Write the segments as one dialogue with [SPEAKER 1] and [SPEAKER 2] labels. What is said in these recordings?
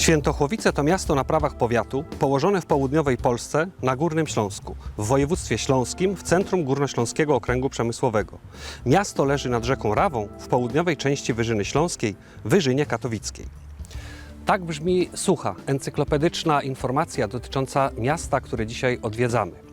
[SPEAKER 1] Świętochłowice to miasto na prawach powiatu, położone w południowej Polsce na Górnym Śląsku, w województwie śląskim, w centrum Górnośląskiego Okręgu Przemysłowego. Miasto leży nad rzeką Rawą w południowej części Wyżyny Śląskiej, Wyżynie Katowickiej. Tak brzmi sucha, encyklopedyczna informacja dotycząca miasta, które dzisiaj odwiedzamy.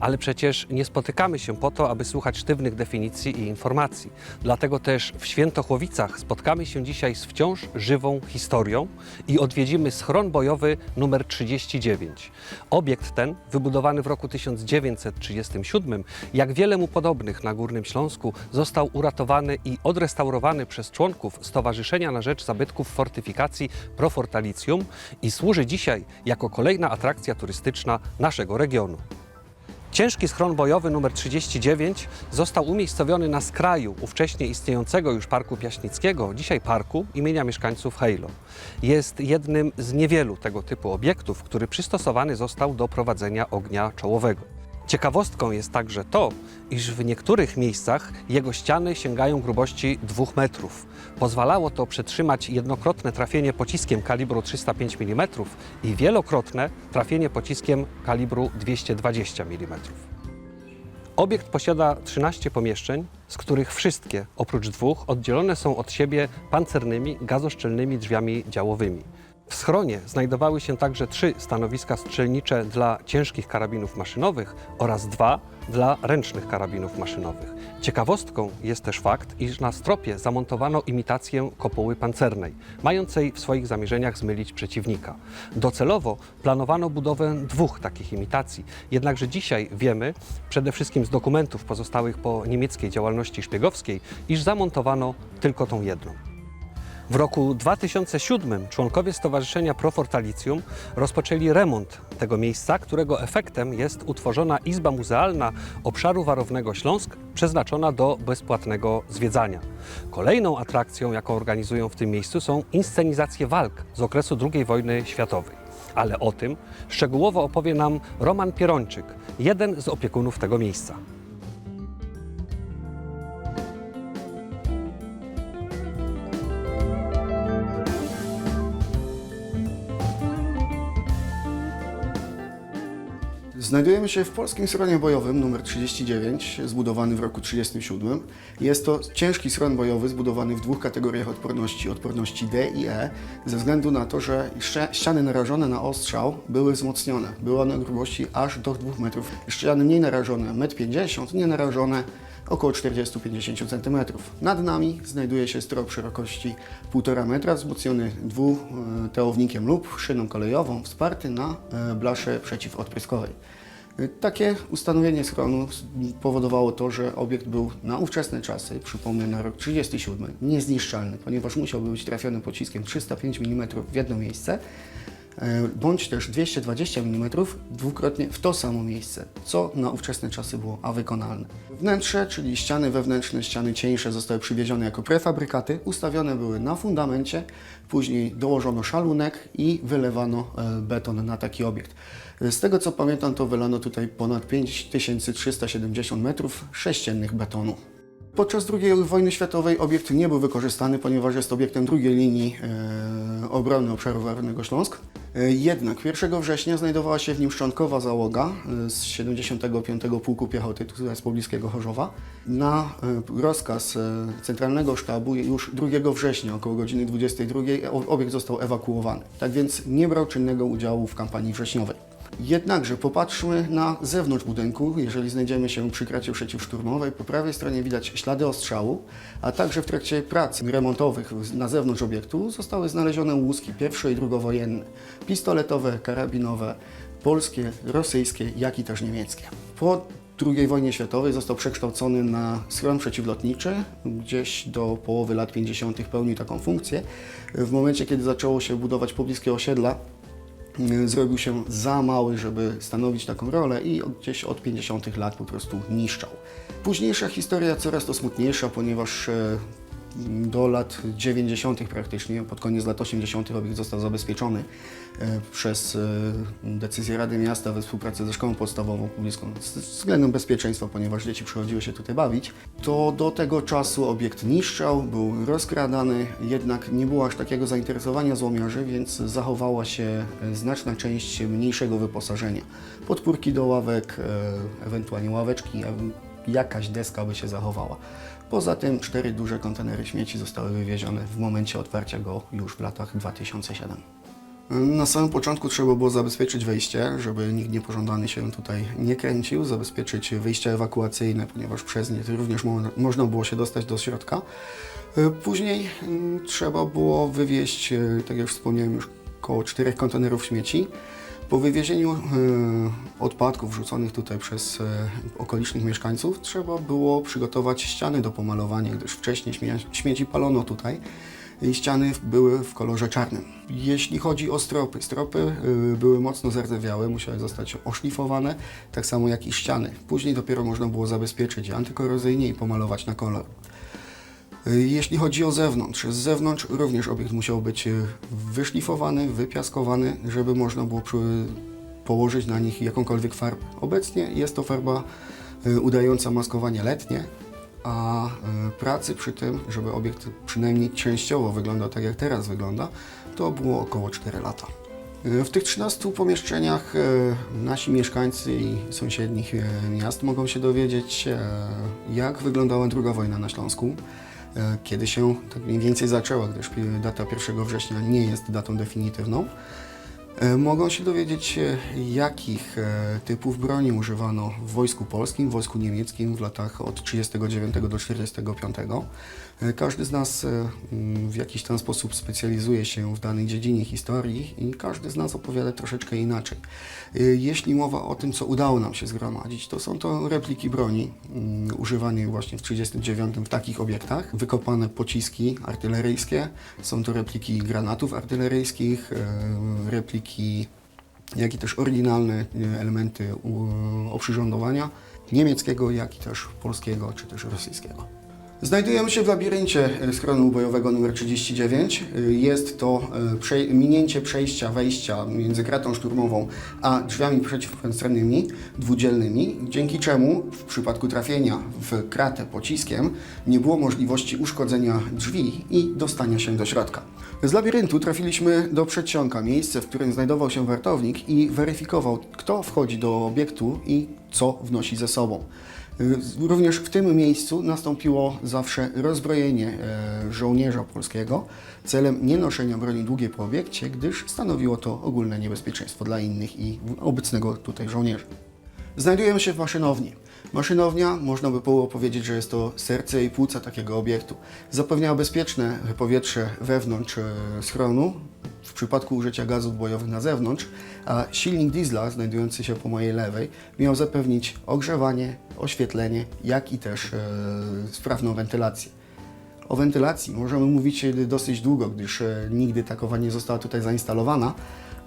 [SPEAKER 1] Ale przecież nie spotykamy się po to, aby słuchać sztywnych definicji i informacji. Dlatego też w Świętochłowicach spotkamy się dzisiaj z wciąż żywą historią i odwiedzimy schron bojowy numer 39. Obiekt ten, wybudowany w roku 1937, jak wiele mu podobnych na Górnym Śląsku, został uratowany i odrestaurowany przez członków Stowarzyszenia na Rzecz Zabytków Fortyfikacji Pro Fortalicium i służy dzisiaj jako kolejna atrakcja turystyczna naszego regionu. Ciężki schron bojowy nr 39 został umiejscowiony na skraju ówcześnie istniejącego już Parku Piaśnickiego, dzisiaj parku imienia mieszkańców Hejlo. Jest jednym z niewielu tego typu obiektów, który przystosowany został do prowadzenia ognia czołowego. Ciekawostką jest także to, iż w niektórych miejscach jego ściany sięgają grubości 2 metrów. Pozwalało to przetrzymać jednokrotne trafienie pociskiem kalibru 305 mm i wielokrotne trafienie pociskiem kalibru 220 mm. Obiekt posiada 13 pomieszczeń, z których wszystkie, oprócz dwóch, oddzielone są od siebie pancernymi, gazoszczelnymi drzwiami działowymi. W schronie znajdowały się także trzy stanowiska strzelnicze dla ciężkich karabinów maszynowych oraz dwa dla ręcznych karabinów maszynowych. Ciekawostką jest też fakt, iż na stropie zamontowano imitację kopuły pancernej, mającej w swoich zamierzeniach zmylić przeciwnika. Docelowo planowano budowę dwóch takich imitacji, jednakże dzisiaj wiemy, przede wszystkim z dokumentów pozostałych po niemieckiej działalności szpiegowskiej, iż zamontowano tylko tą jedną. W roku 2007 członkowie Stowarzyszenia Pro Fortalicium rozpoczęli remont tego miejsca, którego efektem jest utworzona Izba Muzealna Obszaru Warownego Śląsk, przeznaczona do bezpłatnego zwiedzania. Kolejną atrakcją, jaką organizują w tym miejscu, są inscenizacje walk z okresu II wojny światowej. Ale o tym szczegółowo opowie nam Roman Pierończyk, jeden z opiekunów tego miejsca.
[SPEAKER 2] Znajdujemy się w polskim schronie bojowym nr 39, zbudowany w roku 1937. Jest to ciężki schron bojowy zbudowany w dwóch kategoriach odporności, odporności D i E, ze względu na to, że ściany narażone na ostrzał były wzmocnione. Były one grubości aż do 2 metrów. Ściany mniej narażone 1,50 m, nie narażone około 40-50 cm. Nad nami znajduje się strop szerokości 1,5 metra, wzmocniony dwutełownikiem lub szyną kolejową, wsparty na e, blasze przeciwodpryskowej. Takie ustanowienie schronu powodowało to, że obiekt był na ówczesne czasy, przypomnę na rok 37, niezniszczalny, ponieważ musiałby być trafiony pociskiem 305 mm w jedno miejsce, bądź też 220 mm dwukrotnie w to samo miejsce, co na ówczesne czasy było a wykonalne. Wnętrze, czyli ściany wewnętrzne, ściany cieńsze zostały przywiezione jako prefabrykaty, ustawione były na fundamencie, później dołożono szalunek i wylewano e, beton na taki obiekt. Z tego co pamiętam, to wylano tutaj ponad 5370 metrów sześciennych betonu. Podczas II wojny światowej obiekt nie był wykorzystany, ponieważ jest obiektem drugiej linii e, obrony obszaru warnego Śląsk. E, jednak 1 września znajdowała się w nim szczątkowa załoga e, z 75 Pułku Piechoty, tu z pobliskiego Chorzowa. Na rozkaz Centralnego Sztabu już 2 września około godziny 22 o- obiekt został ewakuowany. Tak więc nie brał czynnego udziału w kampanii wrześniowej. Jednakże popatrzmy na zewnątrz budynku. Jeżeli znajdziemy się przy kracie przeciwszturmowej, po prawej stronie widać ślady ostrzału, a także w trakcie prac remontowych na zewnątrz obiektu zostały znalezione łuski pierwszo- i drugowojenne, pistoletowe, karabinowe, polskie, rosyjskie, jak i też niemieckie. Po II wojnie światowej został przekształcony na schron przeciwlotniczy. Gdzieś do połowy lat 50. pełnił taką funkcję. W momencie, kiedy zaczęło się budować pobliskie osiedla, zrobił się za mały, żeby stanowić taką rolę i od- gdzieś od 50 lat po prostu niszczał. Późniejsza historia coraz to smutniejsza, ponieważ e, do lat 90. praktycznie, pod koniec lat 80. obiekt został zabezpieczony e, przez e, decyzję Rady Miasta we współpracy ze szkołą podstawową pobliską z względem bezpieczeństwa, ponieważ dzieci przychodziły się tutaj bawić. To do tego czasu obiekt niszczał, był rozkradany, jednak nie było aż takiego zainteresowania złomiarzy, więc zachowała się e, znaczna część mniejszego wyposażenia. Podpórki do ławek, ewentualnie ławeczki, jakaś deska by się zachowała. Poza tym cztery duże kontenery śmieci zostały wywiezione w momencie otwarcia go już w latach 2007. Na samym początku trzeba było zabezpieczyć wejście, żeby nikt niepożądany się tutaj nie kręcił, zabezpieczyć wyjścia ewakuacyjne, ponieważ przez nie również mo można było się dostać do środka. Później mm, trzeba było wywieźć, e, tak jak wspomniałem, już około czterech kontenerów śmieci. Po wywiezieniu e, odpadków rzuconych tutaj przez e, okolicznych mieszkańców trzeba było przygotować ściany do pomalowania, gdyż wcześniej śmie śmieci palono tutaj i ściany były w kolorze czarnym. Jeśli chodzi o stropy, stropy y, były mocno zardzewiałe, musiały zostać oszlifowane, tak samo jak i ściany. Później dopiero można było zabezpieczyć je antykorozyjnie i pomalować na kolor. Y, Jeśli chodzi o zewnątrz, z zewnątrz również obiekt musiał być y, wyszlifowany, wypiaskowany, żeby można było położyć na nich jakąkolwiek farbę. Obecnie jest to farba y, udająca maskowanie letnie, a pracy przy tym, żeby obiekt przynajmniej częściowo wyglądał tak jak teraz wygląda, to było około 4 lata. W tych 13 pomieszczeniach nasi mieszkańcy i sąsiednich miast mogą się dowiedzieć, jak wyglądała II wojna na Śląsku, kiedy się tak mniej więcej zaczęła, gdyż data 1 września nie jest datą definitywną. E, Mogą się dowiedzieć, jakich e, typów broni używano w Wojsku Polskim, w Wojsku Niemieckim w latach od 1939 do 1945. E, Każdy z nas mm, w jakiś tam sposób specjalizuje się w danej dziedzinie historii i każdy z nas opowiada troszeczkę inaczej. Jeśli mowa o tym, co udało nam się zgromadzić, to są to repliki broni mm, używanej właśnie w 1939 w takich obiektach, wykopane pociski artyleryjskie, są to repliki granatów artyleryjskich, e, repliki jak i też oryginalne e, elementy u- oprzyrządowania niemieckiego, jak i też polskiego czy też rosyjskiego. Znajdujemy się w labiryncie e, schronu bojowego numer 39. E, Jest to e, minięcie przejścia, wejścia między kratą szturmową a drzwiami przeciwpancernymi, dwudzielnymi, dzięki czemu w przypadku trafienia w kratę pociskiem nie było możliwości uszkodzenia drzwi i dostania się do środka. Z labiryntu trafiliśmy do przedsionka, miejsce, w którym znajdował się wartownik i weryfikował, kto wchodzi do obiektu i co wnosi ze sobą. Y, Również w tym miejscu nastąpiło zawsze rozbrojenie e, żołnierza polskiego celem nienoszenia broni długiej po obiekcie, gdyż stanowiło to ogólne niebezpieczeństwo dla innych i obecnego tutaj żołnierza. Znajdujemy się w maszynowni. Maszynownia, można by było powiedzieć, że jest to serce i płuca takiego obiektu. Zapewniała bezpieczne powietrze wewnątrz e, schronu, w przypadku użycia gazów bojowych na zewnątrz, a silnik diesla, znajdujący się po mojej lewej, miał zapewnić ogrzewanie, oświetlenie, jak i też e, sprawną wentylację. O wentylacji możemy mówić dosyć długo, gdyż e, nigdy takowa nie została tutaj zainstalowana,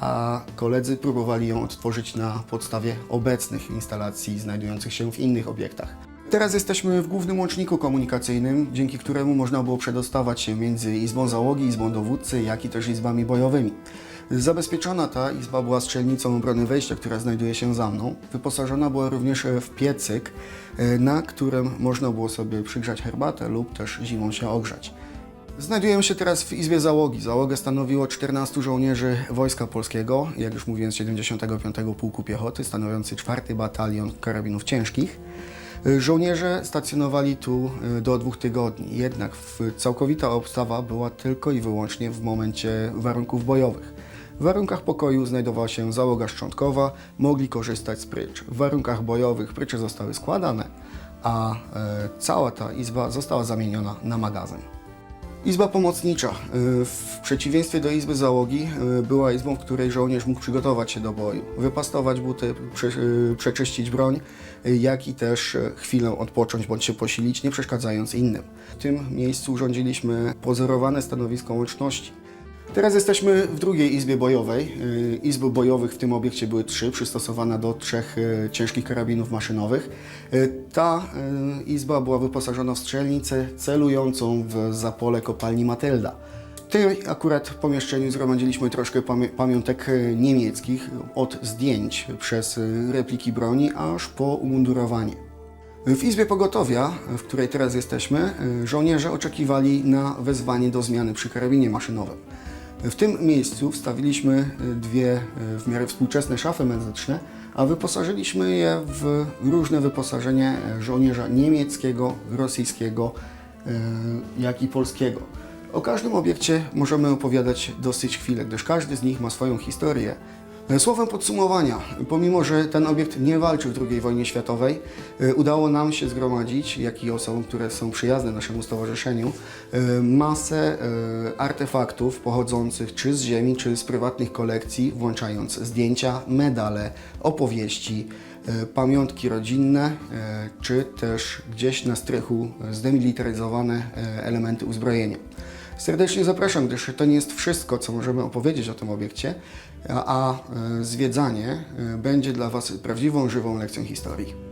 [SPEAKER 2] a koledzy próbowali ją odtworzyć na podstawie obecnych instalacji znajdujących się w innych obiektach. Teraz jesteśmy w głównym łączniku komunikacyjnym, dzięki któremu można było przedostawać się między izbą załogi, izbą dowódcy, jak i też izbami bojowymi. Zabezpieczona ta izba była strzelnicą obrony wejścia, która znajduje się za mną. Wyposażona była również w piecyk, e, na którym można było sobie przygrzać herbatę lub też zimą się ogrzać. Znajdujemy się teraz w Izbie Załogi. Załogę stanowiło 14 żołnierzy Wojska Polskiego, jak już mówiłem z 75. Pułku Piechoty, stanowiący 4 Batalion Karabinów Ciężkich. Y, Żołnierze stacjonowali tu y, do dwóch tygodni, jednak całkowita obstawa była tylko i wyłącznie w momencie warunków bojowych. W warunkach pokoju znajdowała się załoga szczątkowa, mogli korzystać z prycz. W warunkach bojowych prycze zostały składane, a e, cała ta izba została zamieniona na magazyn. Izba pomocnicza, y, w przeciwieństwie do izby załogi, y, była izbą, w której żołnierz mógł przygotować się do boju, wypastować buty, y, przeczyścić broń, jak i też chwilę odpocząć bądź się posilić, nie przeszkadzając innym. W tym miejscu urządziliśmy pozorowane stanowisko łączności. Teraz jesteśmy w drugiej izbie bojowej. Y, Izby bojowych w tym obiekcie były trzy, przystosowana do trzech y, ciężkich karabinów maszynowych. Y, Ta izba była wyposażona w strzelnicę celującą w zapole kopalni Matelda. W tym akurat pomieszczeniu zgromadziliśmy troszkę pamię- pamiątek niemieckich, od zdjęć przez repliki broni, aż po umundurowanie. W Izbie Pogotowia, w której teraz jesteśmy, żołnierze oczekiwali na wezwanie do zmiany przy karabinie maszynowym. W tym miejscu wstawiliśmy y, dwie y, w miarę współczesne szafy muzyczne, a wyposażyliśmy je w różne wyposażenie y, żołnierza niemieckiego, rosyjskiego, jak i polskiego. O każdym obiekcie możemy opowiadać dosyć chwilę, gdyż każdy z nich ma swoją historię. E, Słowem podsumowania, pomimo że ten obiekt nie walczył w II wojnie światowej, e, udało nam się zgromadzić, jak i osobom, które są przyjazne naszemu stowarzyszeniu, e, masę artefaktów pochodzących czy z ziemi, czy z prywatnych kolekcji, włączając zdjęcia, medale, opowieści, pamiątki rodzinne, czy też gdzieś na strychu zdemilitaryzowane elementy uzbrojenia. Serdecznie zapraszam, gdyż to nie jest wszystko, co możemy opowiedzieć o tym obiekcie, a, e, zwiedzanie e, będzie dla Was prawdziwą, żywą lekcją historii.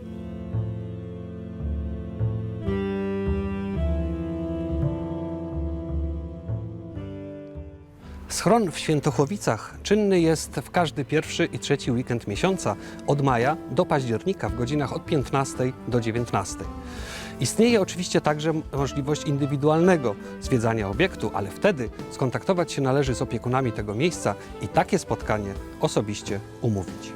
[SPEAKER 1] Schron w Świętochłowicach czynny jest w każdy pierwszy i trzeci weekend miesiąca od maja do października w godzinach od 15 do 19. Istnieje oczywiście także możliwość indywidualnego zwiedzania obiektu, ale wtedy skontaktować się należy z opiekunami tego miejsca i takie spotkanie osobiście umówić.